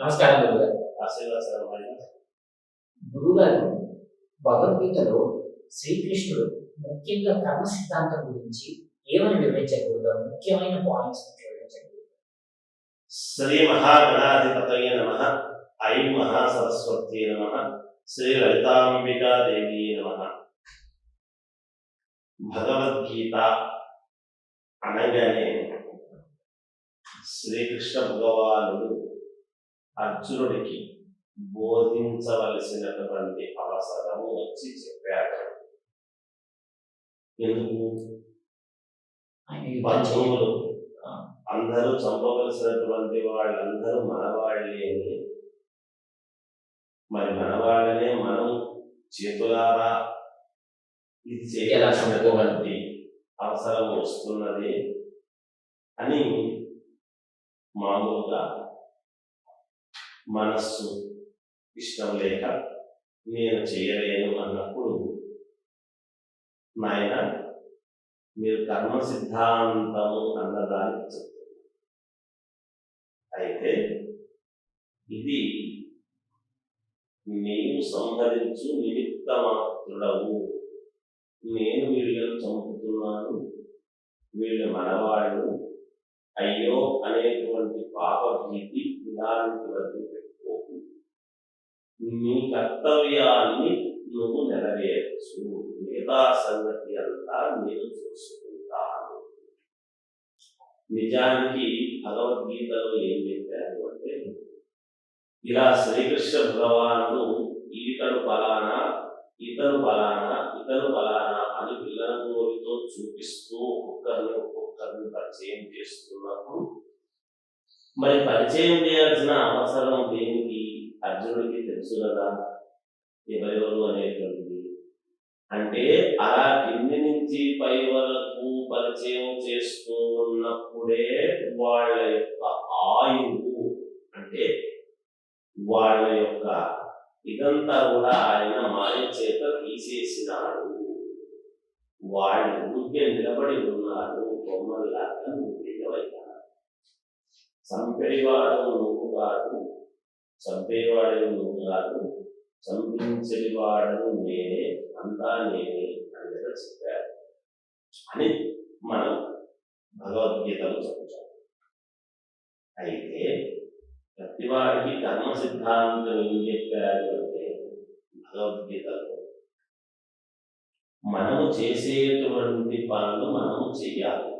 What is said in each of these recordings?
నమస్కారం గురుగారు గురుగారు భగవద్గీతలో శ్రీకృష్ణుడు ముఖ్యంగా కర్మ సిద్ధాంతం గురించి ఏమని వివరించారు గురుగారు? ముఖ్యమైన పాయింట్స్ వివరించండి శ్రీ మహాగణాధిపతయ నమ ఐం మహాసరస్వతి నమ శ్రీ లలితాంబికా దేవి నమ. భగవద్గీత అనగానే శ్రీకృష్ణ భగవానుడు అర్జునుడికి బోధించవలసినటువంటి అవసరము వచ్చి చెప్పాడు. ఎందుకు. బంధువులు అందరూ చంపవలసినటువంటి వాళ్ళందరూ మనవాళ్ళే అని. మరి మనవాళ్ళనే మనం చేతులారా ఇది చేయాల్సినటువంటి అవసరం వస్తున్నది అని మామూలుగా మనస్సు ఇష్టం లేక నేను చేయలేను అన్నప్పుడు నాయన మీరు కర్మ సిద్ధాంతము అన్నదానికి చెప్తున్నారు. అయితే ఇది నీవు సంహరించు నిమిత్త మాత్రుడవు నేను వీళ్ళను చంపుతున్నాను. వీళ్ళు మనవాళ్ళు. అయ్యో అనేటువంటి పాప భీతి ఇలాంటివన్నీ పెట్టుకోకు నీ కర్తవ్యాన్ని నువ్వు నెరవేర్చు. మిగతా సంగతి అంతా నేను చూసుకుంటాను. నిజానికి భగవద్గీతలో ఏం చెప్పారు అంటే ఇలా శ్రీకృష్ణ భగవానుడు ఈతడు ఫలానా ఇతను ఫలానా ఇతను ఫలానా అని పిల్లల గోరితో చూపిస్తూ ఒక్కొక్కరిని ఒక్కొక్కరిని పరిచయం చేస్తున్నప్పుడు మరి పరిచయం చేయాల్సిన అవసరం దేనికి? అర్జునుడికి తెలుసు కదా. ఎవరెవరు అనేటువంటిది. అంటే అలా కింది నుంచి పై వరకు పరిచయం చేస్తూ ఉన్నప్పుడే వాళ్ళ యొక్క ఆయువు అంటే వాళ్ళ యొక్క ఇదంతా కూడా ఆయన మాయ చేత తీసేసినాడు. వాళ్ళు ఊరికే నిలబడి ఉన్నారు. బొమ్మల్లాగా నువ్వు చంపేవాడు నువ్వు కాదు చంపేవాడు నువ్వు కాదు చంపించేవాడు నేనే అంతా నేనే అని కూడా చెప్పారు? అని మనం భగవద్గీతలో చెప్తాం అయితే ప్రతివాడికి కర్మ సిద్ధాంతం ఏం చెప్పారు అంటే భగవద్గీతలో మనము చేసేటువంటి పనులు మనము చెయ్యాలి.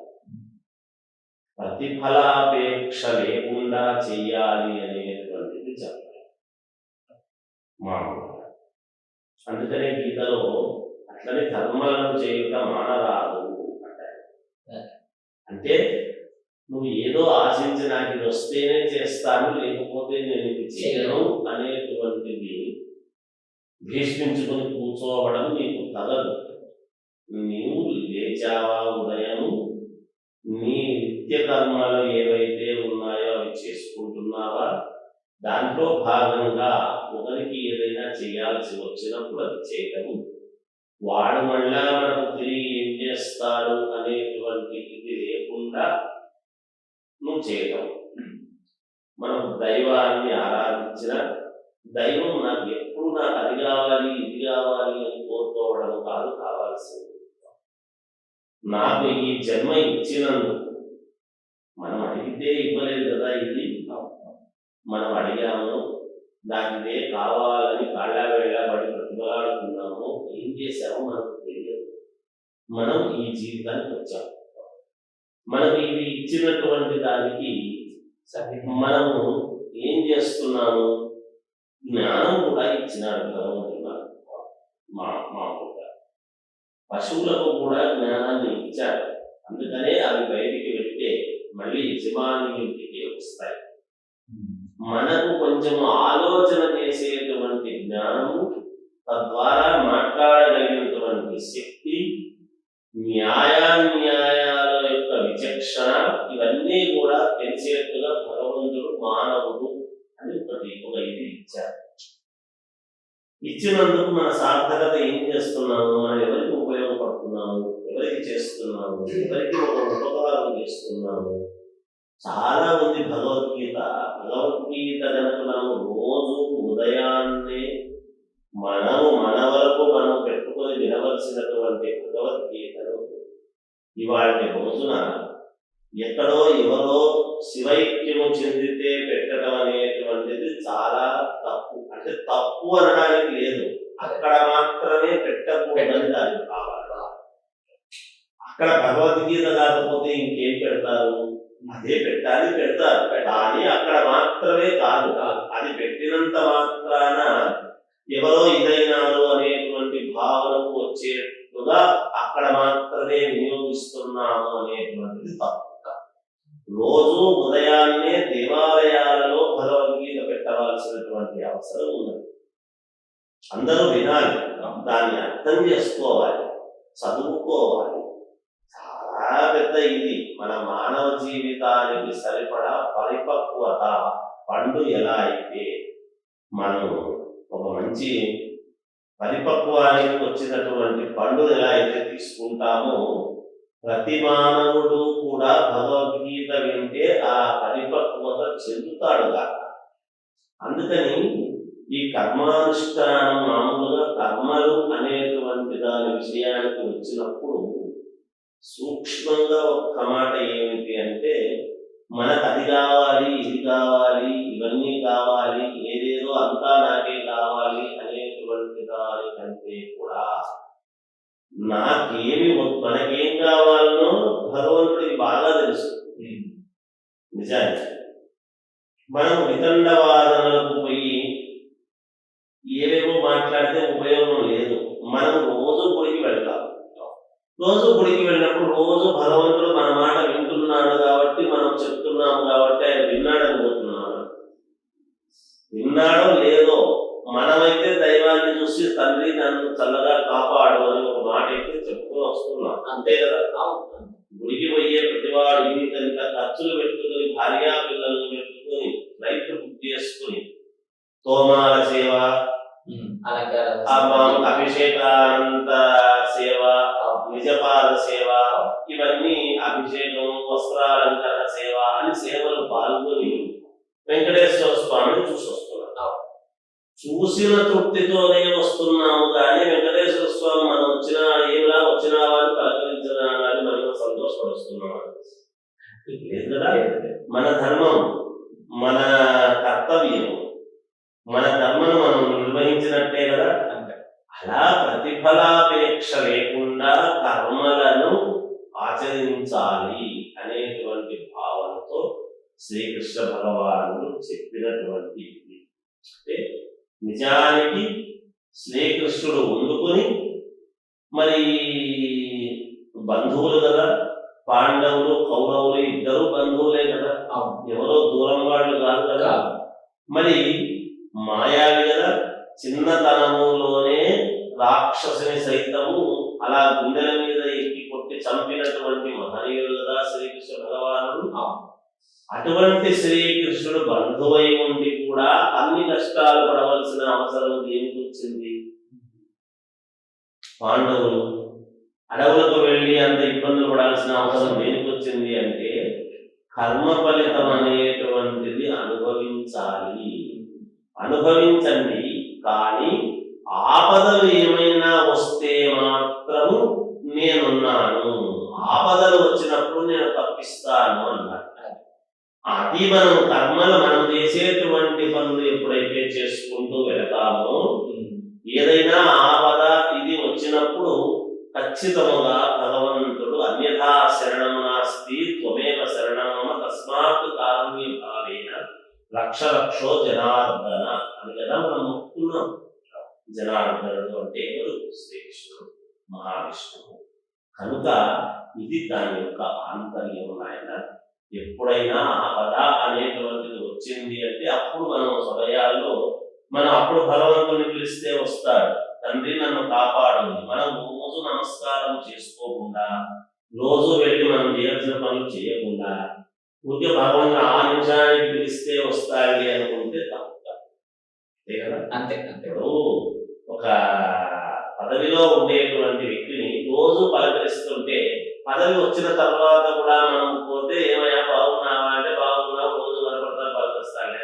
ప్రతిఫలాపేక్ష లేకుండా చెయ్యాలి అనేటువంటిది చెప్పాలి. మామూలుగా అందుకనే గీతలో అట్లనే కర్మలను చేయుట మానరాదు అంటారు. అంటే నువ్వు ఏదో ఆశించి నాకు ఇది వస్తేనే చేస్తాను లేకపోతే నేను ఇది చేయను అనేటువంటిది భీష్మించుకుని కూర్చోవడం నీకు తగదు నీవు లేచావా ఉదయం నీ నిత్య కర్మాలు ఏవైతే ఉన్నాయో అవి చేసుకుంటున్నావా? దాంట్లో భాగంగా ఒకరికి ఏదైనా చేయాల్సి వచ్చినప్పుడు అది చేయటము. వాడు మళ్ళా మనకు తిరిగి ఏం చేస్తాడు అనేటువంటి ఇది లేకుండా నువ్వు చేయటం మనం దైవాన్ని ఆరాధించిన దైవం నాకు ఎప్పుడు నాకు అది కావాలి ఇది కావాలి అని కోరుకోవడం కాదు కావాల్సింది. నాకు ఈ జన్మ ఇచ్చినందుకు మనం అడిగితే ఇవ్వలేదు కదా ఇది? మనం అడిగాము దానిదే ఇదే కావాలని కాళ్ళ వెళ్ళబడి ప్రతిమలాడుతున్నాము ఏం చేశామో మనకు తెలియదు. మనం ఈ జీవితానికి వచ్చాము. మనకు ఇది ఇచ్చినటువంటి దానికి మనము ఏం చేస్తున్నాము? జ్ఞానం కూడా ఇచ్చినాడు కదా మనకు. మా మామూలుగా పశువులకు కూడా జ్ఞానాన్ని ఇచ్చాడు. అందుకనే అవి బయటికి వెళ్తే మళ్ళీ యజమాని ఇంటికి వస్తాయి. మనకు కొంచెం ఆలోచన చేసేటువంటి జ్ఞానము తద్వారా మాట్లాడగలిగినటువంటి శక్తి న్యాయాన్యాయాల యొక్క విచక్షణ ఇవన్నీ కూడా తెలిసేట్టుగా భగవంతుడు మానవుడు అని ఒకటి ఒక ఇది ఇచ్చారు ఇచ్చినందుకు మన సార్థకత ఏం చేస్తున్నాము మనం ఎవరికి ఉపయోగపడుతున్నాము ఎవరికి చేస్తున్నాము ఎవరికి ఒక ఉపకారం చేస్తున్నాము. చాలా ఉంది భగవద్గీత భగవద్గీత కనుక మనం రోజు ఉదయాన్నే మనము మన వరకు మనం పెట్టుకొని వినవలసినటువంటి భగవద్గీతను ఇవాళ రోజున ఎక్కడో ఎవరో శివైక్యము చెందితే పెట్టడం అనేటువంటిది చాలా తప్పు. అంటే తప్పు అనడానికి లేదు. అక్కడ మాత్రమే పెట్టకూడదని దానికి కావాలి అక్కడ భగవద్గీత కాకపోతే ఇంకేం పెడతారు? అదే పెట్టాలి పెడతారు. కానీ అక్కడ మాత్రమే కాదు. అది పెట్టినంత మాత్రాన ఎవరో ఇదైనారు అనేటువంటి భావనకు వచ్చేట్టుగా అక్కడ మాత్రమే వినియోగిస్తున్నాము అనేటువంటిది తప్పు. రోజు ఉదయాన్నే దేవాలయాలలో భగవద్గీత పెట్టవలసినటువంటి అవసరం ఉన్నది. అందరూ వినాలి దాన్ని అర్థం చేసుకోవాలి చదువుకోవాలి. చాలా పెద్ద ఇది. మన మానవ జీవితానికి సరిపడా పరిపక్వత పండు ఎలా అయితే మనం ఒక మంచి పరిపక్వానికి వచ్చినటువంటి పండు ఎలా అయితే తీసుకుంటామో ప్రతి మానవుడు కూడా భగవద్గీత వింటే ఆ పరిపక్వత చెందుతాడుగా. అందుకని ఈ కర్మానుష్ఠానం మామూలుగా కర్మలు అనేటువంటి దాని విషయానికి వచ్చినప్పుడు సూక్ష్మంగా ఒక్క మాట ఏమిటి ఏవేవో మాట్లాడితే ఉపయోగం లేదు. మనం రోజు గుడికి వెళ్తాం. రోజు గుడికి వెళ్ళినప్పుడు రోజు భగవంతుడు మన మాట వింటున్నాడు కాబట్టి మనం చెప్తున్నాము కాబట్టి ఆయన విన్నాడు విన్నాడో లేదో మనమైతే దైవాన్ని చూసి తండ్రి నన్ను చల్లగా కాపాడు అని ఒక మాట అయితే చెప్పుకొని వస్తున్నాం. అంతే కదా? గుడికి పోయే ప్రతివాడు ఇంత ఇంత ఖర్చులు పెట్టుకుని భార్యా పిల్లల్ని పెట్టుకుని రైతు బుక్ చేసుకుని తోమాల సేవ అభిషేకాంత సేవ నిజపాద సేవ ఇవన్నీ అభిషేకం వస్త్రాలంకరణ సేవ అని సేవలు పాల్గొని వెంకటేశ్వర స్వామిని చూసి వస్తున్నాం చూసిన తృప్తితోనే వస్తున్నాము కానీ వెంకటేశ్వర స్వామి మనం వచ్చిన ఏమిలా వచ్చినావా అని పలకరించినా కానీ మనం సంతోషపరుస్తున్నాం లేదు కదా? మన ధర్మం మన కర్తవ్యం మన ధర్మను మనం నిర్వహించినట్టే కదా అలా ప్రతిఫలాపేక్ష లేకుండా కర్మలను ఆచరించాలి అనేటువంటి భావనతో శ్రీకృష్ణ భగవానుడు చెప్పినటువంటి. అంటే నిజానికి శ్రీకృష్ణుడు వండుకొని మరి బంధువులు కదా పాండవులు కౌరవులు ఇద్దరు బంధువులే కదా ఎవరో దూరం వాళ్ళు కాదు కదా మరి మాయావి కదా చిన్నతనములోనే రాక్షసుని సైతము అలా గుండెల మీద ఎక్కి కొట్టి చంపినటువంటి మహనీయుడు కదా శ్రీకృష్ణ భగవానుడు. అటువంటి శ్రీకృష్ణుడు బంధువై ఉండి కూడా అన్ని కష్టాలు పడవలసిన అవసరం దేనికి వచ్చింది? పాండవులు. అడవులకు వెళ్ళి అంత ఇబ్బందులు పడాల్సిన అవసరం దేనికి వచ్చింది అంటే కర్మ ఫలితం అనేటువంటిది అనుభవించాలి. అనుభవించండి. కానీ ఆపదలు ఏమైనా వస్తే మాత్రము నేనున్నాను. ఆపదలు వచ్చినప్పుడు నేను తప్పిస్తాను అన్నాడు. అది మనం కర్మలు మనం చేసేటువంటి పనులు ఎప్పుడైతే చేసుకుంటూ వెళతామో ఏదైనా ఆపద ఇది వచ్చినప్పుడు ఖచ్చితముగా భగవంతుడు అన్యథా శరణం నాస్తి త్వమేవ శరణమ తస్మాత్ కారుణ్య భావేన లక్ష లక్షో జనార్దన అని కదా మనం మొక్కున్నాం జనార్దనుడు అంటే ఎవరు? శ్రీకృష్ణుడు మహావిష్ణువు. కనుక ఇది దాని యొక్క ఆంతర్యం ఆయన ఎప్పుడైనా ఆపద అనేటువంటిది వచ్చింది అంటే అప్పుడు మనం సమయాల్లో మనం అప్పుడు భగవంతుని పిలిస్తే వస్తాడు. తండ్రి నన్ను కాపాడు. మనం రోజు నమస్కారం చేసుకోకుండా రోజు వెళ్ళి మనం చేయాల్సిన పనులు చేయకుండా ఊరికే భగవంతుడు ఆ నిమిషానికి పిలిస్తే వస్తాడు అనుకుంటే తప్పు అంతే కదా? అంతే పదవిలో ఉండేటువంటి వ్యక్తిని రోజు పలకరిస్తుంటే పదవి వచ్చిన తర్వాత కూడా మనం పోతే ఏమయ్యా బాగున్నావా అంటే బాగున్నా రోజు కనపడతా పలకరిస్తాను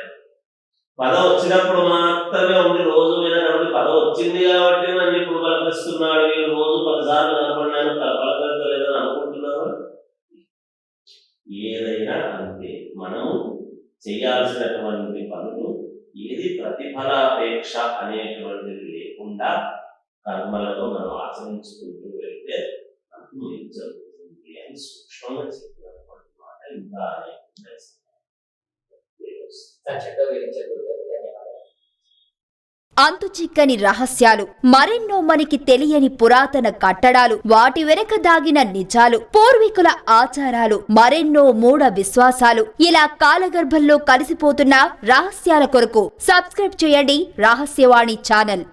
పదవి వచ్చినప్పుడు మాత్రమే ఉండి రోజు మీద కనబడి పదవి వచ్చింది కాబట్టి నన్ను ఇప్పుడు పలకరిస్తున్నాడు నేను రోజు పదిసార్లు కనపడినాను పలకరించలేదని అనుకుంటున్నాను ఏదైనా అంతే. మనం చేయాల్సినటువంటి పనులు ఏది ప్రతిఫలాపేక్ష అనేటువంటిది లేకుండా కర్మలను మనం ఆచరించుకుంటూ వెళ్తే మనకు ఏం జరుగుతుంది అని సూక్ష్మంగా చెప్పినటువంటి మాట ఇంకా అనేక చక్కగా వివరించారు అంతు చిక్కని రహస్యాలు మరెన్నో మనకి తెలియని పురాతన కట్టడాలు వాటి వెనక దాగిన నిజాలు పూర్వీకుల ఆచారాలు మరెన్నో మూఢ విశ్వాసాలు ఇలా కాలగర్భంలో కలిసిపోతున్న రహస్యాల కొరకు సబ్స్క్రైబ్ చేయండి రహస్యవాణి ఛానల్.